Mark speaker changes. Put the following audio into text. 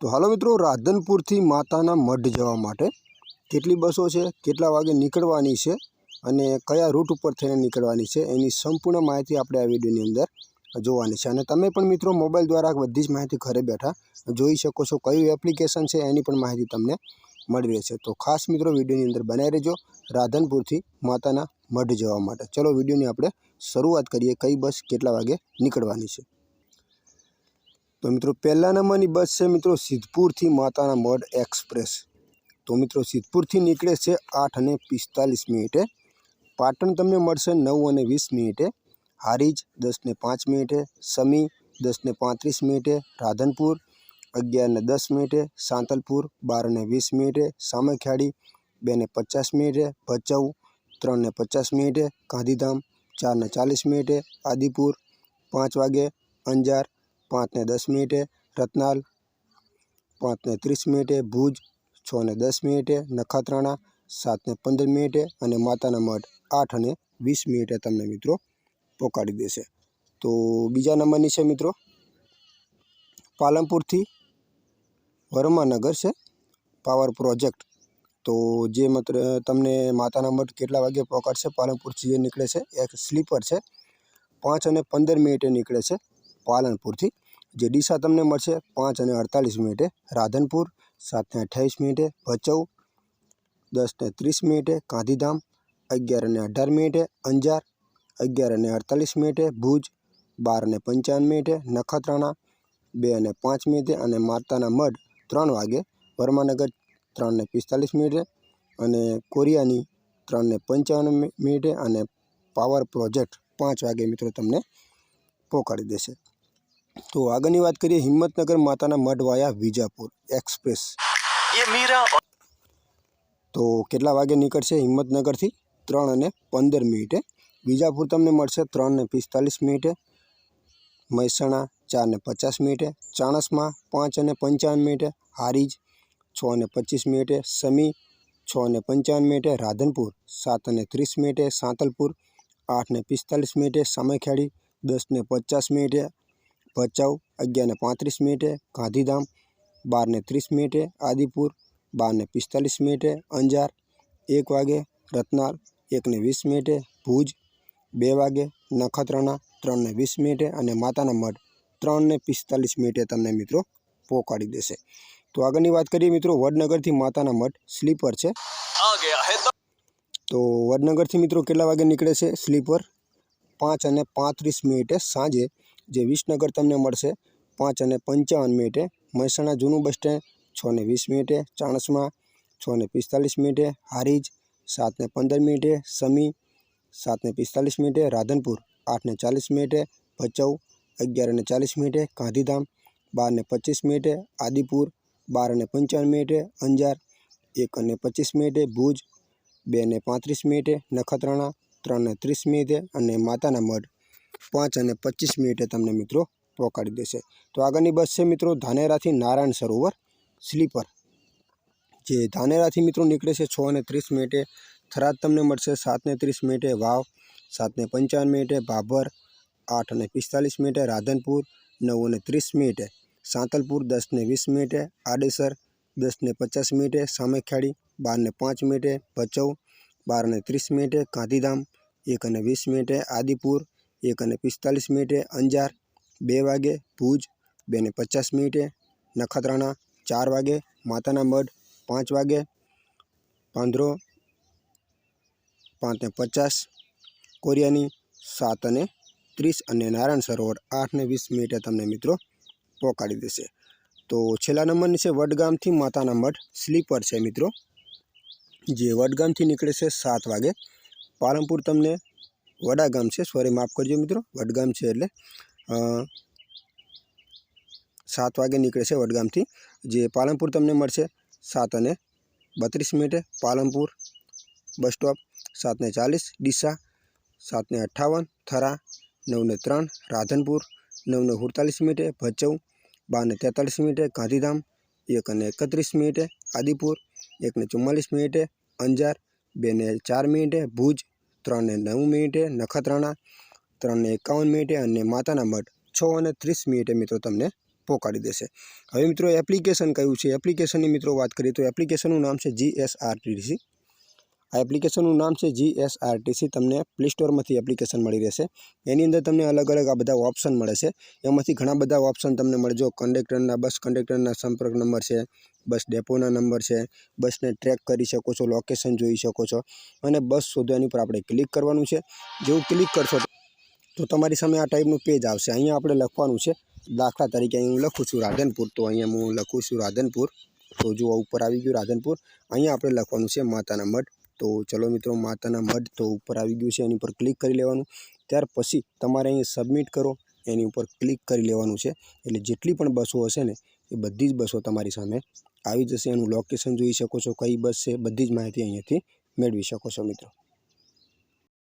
Speaker 1: તો હાલો મિત્રો, રાધનપુરથી માતાના મઢ જવા માટે કેટલી બસો છે, કેટલા વાગે નીકળવાની છે અને કયા રૂટ ઉપર થઈને નીકળવાની છે એની સંપૂર્ણ માહિતી આપણે આ વિડીયોની અંદર જોવાની છે. અને તમે પણ મિત્રો મોબાઈલ દ્વારા બધી જ માહિતી ઘરે બેઠા જોઈ શકો છો કયું એપ્લિકેશન છે એની પણ માહિતી તમને મળી રહેશે. તો ખાસ મિત્રો વિડીયોની અંદર બનાવી રહેજો, રાધનપુરથી માતાના મઢ જવા માટે. ચલો વિડીયોની આપણે શરૂઆત કરીએ, કઈ બસ કેટલા વાગે નીકળવાની છે. તો મિત્રો, પહેલા નંબરની બસ છે મિત્રો સિદ્ધપુરથી માતાના મઢ એક્સપ્રેસ. તો મિત્રો, સિદ્ધપુરથી નીકળે છે આઠ અને પિસ્તાલીસ મિનિટે. પાટણ તમને મળશે નવ અને વીસ મિનિટે. હારીજ દસ ને પાંચ મિનિટે. સમી દસ ને પાંત્રીસ મિનિટે. રાધનપુર અગિયાર ને દસ મિનિટે. સાંતલપુર બાર ને વીસ મિનિટે. સામખિયાળી બે ને પચાસ મિનિટે. ભચાઉ ત્રણ ને પચાસ મિનિટે. ગાંધીધામ ચાર ને ચાલીસ મિનિટે. આદિપુર પાંચ વાગે અંજાર પાંચ ને દસ મિનિટે રતનાલ, પાંચને ત્રીસ મિનિટે ભુજ છ ને દસ મિનિટે નખાત્રાણા, સાતને પંદર મિનિટે અને માતાના મઠ આઠ અને વીસ મિનિટે તમને મિત્રો પહોંચાડી દેશે. તો બીજા નંબરની છે મિત્રો, પાલનપુરથી વર્માનગર છે, પાવર પ્રોજેક્ટ. તો જે માત્ર તમને માતાના મઠ કેટલા વાગે પહોંચાડશે પાલનપુરથી જે નીકળે છે, એક સ્લીપર છે, પાંચ અને પંદર મિનિટે નીકળે છે. પાલનપુરથી. જે ડીસા તમને મળશે પાંચ અને અડતાલીસ મિનિટે રાધનપુર, સાતને અઠ્યાવીસ મિનિટે ભચૌ, દસને ત્રીસ મિનિટે ગાંધીધામ અગિયાર અને અઢાર મિનિટે અંજાર અગિયાર અને અડતાલીસ મિનિટે ભુજ બાર અને પંચાવન મિનિટે નખત્રાણા બે અને પાંચ મિનિટે અને માતાના મઢ ત્રણ વાગે, વર્માનગર ત્રણને પિસ્તાલીસ મિનિટે અને કોરિયાની ત્રણને પંચાવન મિનિટે અને પાવર પ્રોજેક્ટ પાંચ વાગે મિત્રો તમને પહોંચાડી દેશે. તો આગળની વાત કરીએ હિંમતનગર માતાના મઢ વાયા વિજાપુર એક્સપ્રેસ. તો કેટલા વાગે નીકળશે હિંમતનગરથી? ત્રણ અને પંદર મિનિટે. બીજાપુર તમને મળશે ત્રણ ને પિસ્તાલીસ મિનિટે. મહેસાણા ચાર ને પચાસ મિનિટે. ચાણસમાં પાંચ અને પંચાવન મિનિટે. હારીજ છ અને પચીસ મિનિટે. સમી છ અને પંચાવન મિનિટે. રાધનપુર સાત અને ત્રીસ મિનિટે. સાંતલપુર આઠ ને પિસ્તાલીસ મિનિટે. સામેખેડી દસ ને પચાસ મિનિટે. ભચાઉ, અગિયારને પાંત્રીસ મિનિટે, ગાંધીધામ, બારને ત્રીસ મિનિટે, આદિપુર, બારને પિસ્તાલીસ મિનિટે, અંજાર, એક વાગે રત્નાર એકને વીસ મિનિટે, ભુજ, બે વાગે, નખત્રાણા, ત્રણને વીસ મિનિટે અને માતાના મઢ ત્રણને પિસ્તાલીસ મિનિટે તમને મિત્રો પહોંચાડી દેશે. તો આગળની વાત કરીએ મિત્રો, વડનગરથી માતાના મઠ સ્લીપર છે. તો વડનગરથી મિત્રો કેટલા વાગે નીકળે છે સ્લીપર? પાંચ અને પાંત્રીસ મિનિટે સાંજે જે વિસનગર તમને મળશે. પાંચ અને પંચાવન મિનિટે મહેસાણા જૂનું બસ સ્ટેન્ડ, છ ને વીસ મિનિટે ચાણસમાં, છ ને પિસ્તાલીસ મિનિટે હારીજ, સાત ને પંદર મિનિટે સમી, સાત ને પિસ્તાલીસ મિનિટે રાધનપુર, આઠ ને ચાલીસ મિનિટે ભચાઉ, અગિયાર અને ચાલીસ મિનિટે ગાંધીધામ, બાર ને પચીસ મિનિટે આદિપુર, બાર અને પંચાવન મિનિટે અંજાર, એક અને પચીસ મિનિટે ભુજ, બે ને પાંત્રીસ મિનિટે નખત્રાણા, ત્રણ ને ત્રીસ મિનિટે અને માતાના મઢ. પાંચ અને પચીસ મિનિટે તમને મિત્રો પહોંચાડી દેશે. તો આગળની બસ છે મિત્રો ધાનેરાથી નારાયણ સરોવર સ્લીપર. જે ધાનેરાથી મિત્રો નીકળે છે છ અને ત્રીસ મિનિટે. થરાદ તમને મળશે સાતને ત્રીસ મિનિટે વાવ સાતને પંચાવન મિનિટે ભાભર આઠ અને પિસ્તાલીસ મિનિટે રાધનપુર, નવ અને ત્રીસ મિનિટે સાંતલપુર દસને વીસ મિનિટે આડેસર દસને પચાસ મિનિટે સામખિયાળી બારને પાંચ મિનિટે ભચૌ, બાર અને ત્રીસ મિનિટે ગાંધીધામ, એક અને વીસ મિનિટે આદિપુર એક અને પિસ્તાલીસ મિનિટે અંજાર, બે વાગે ભુજ, બે ને પચાસ મિનિટે નખત્રાણા, ચાર વાગે માતાના મઢ, પાંચ વાગે પાંદરો, પાંચ ને પચાસ, કોરિયાની સાત અને ત્રીસ અને નારાયણ સરોવર આઠ ને વીસ મિનિટે તમને મિત્રો પહોંચાડી દેશે. તો છેલ્લા નંબરની છે વડગામથી માતાના મઢ સ્લીપર છે મિત્રો. જે વડગામથી નીકળે છે સાત વાગે. પાલનપુર તમને વડાગામ છે, સોરી માફ કરજો મિત્રો વડગામ છે એટલે સાત વાગે નીકળે છે વડગામથી જે પાલનપુર તમને મળશે, સાત અને બત્રીસ મિનિટે, પાલનપુર બસ સ્ટોપ સાતને ચાલીસ, ડીસા સાતને અઠ્ઠાવન, થરા નવને ત્રણ, રાધનપુર નવને સુડતાલીસ મિનિટે ભચૌ બારને તેતાલીસ મિનિટે, ગાંધીધામ, એક અને એકત્રીસ મિનિટે, આદિપુર એકને ચુમ્માલીસ મિનિટે, અંજાર બેને ચાર મિનિટે, ભુજ ત્રણ ને નવ મિનિટે, નખત્રાણા ત્રણને એકાવન મિનિટે અને માતાના મઠ છ અને ત્રીસ મિનિટે મિત્રો તમને પહોંચાડી દેશે. હવે મિત્રો એપ્લિકેશન કયું છે? એપ્લિકેશનની મિત્રો વાત કરીએ તો એપ્લિકેશનનું નામ છે જીએસઆરટીસી આ એપ્લિકેશનનું નામ છે જીએસઆરટીસી તમને પ્લે સ્ટોરમાંથી એપ્લિકેશન મળી રહેશે. એની અંદર તમને અલગ અલગ આ બધા ઓપ્શન મળે છે. એમાંથી ઘણા બધા ઓપ્શન તમને મળજો કંડક્ટરના, બસ કંડક્ટરના સંપર્ક નંબર છે, બસ ડેપોના નંબર છે, બસને ટ્રેક કરી શકો છો, લોકેશન જોઈ શકો છો અને બસ શોધવાની પર આપણે ક્લિક કરવાનું છે. જેવું ક્લિક કરશો તો તમારી સામે આ ટાઈપનું પેજ આવશે. અહીંયા આપણે લખવાનું છે દાખલા તરીકે અહીં હું લખું છું રાધનપુર. તો અહીંયા હું લખું છું રાધનપુર. તો જુઓ, ઉપર આવી ગયું રાધનપુર. અહીંયા આપણે લખવાનું છે માતાના મઢ. તો ચલો મિત્રો, માતાના મઢ તો ઉપર આવી ગયું છે, એની ઉપર ક્લિક કરી લેવાનું. ત્યાર પછી તમારે અહીં સબમિટ કરો, એની ઉપર ક્લિક કરી લેવાનું છે. એટલે જેટલી પણ બસો હશે ને, એ બધી જ બસો તમારી સામે આવી જશે. એનું લોકેશન જોઈ શકો છો, કઈ બસ છે, બધી જ માહિતી અહીંયાથી મેળવી શકો છો મિત્રો.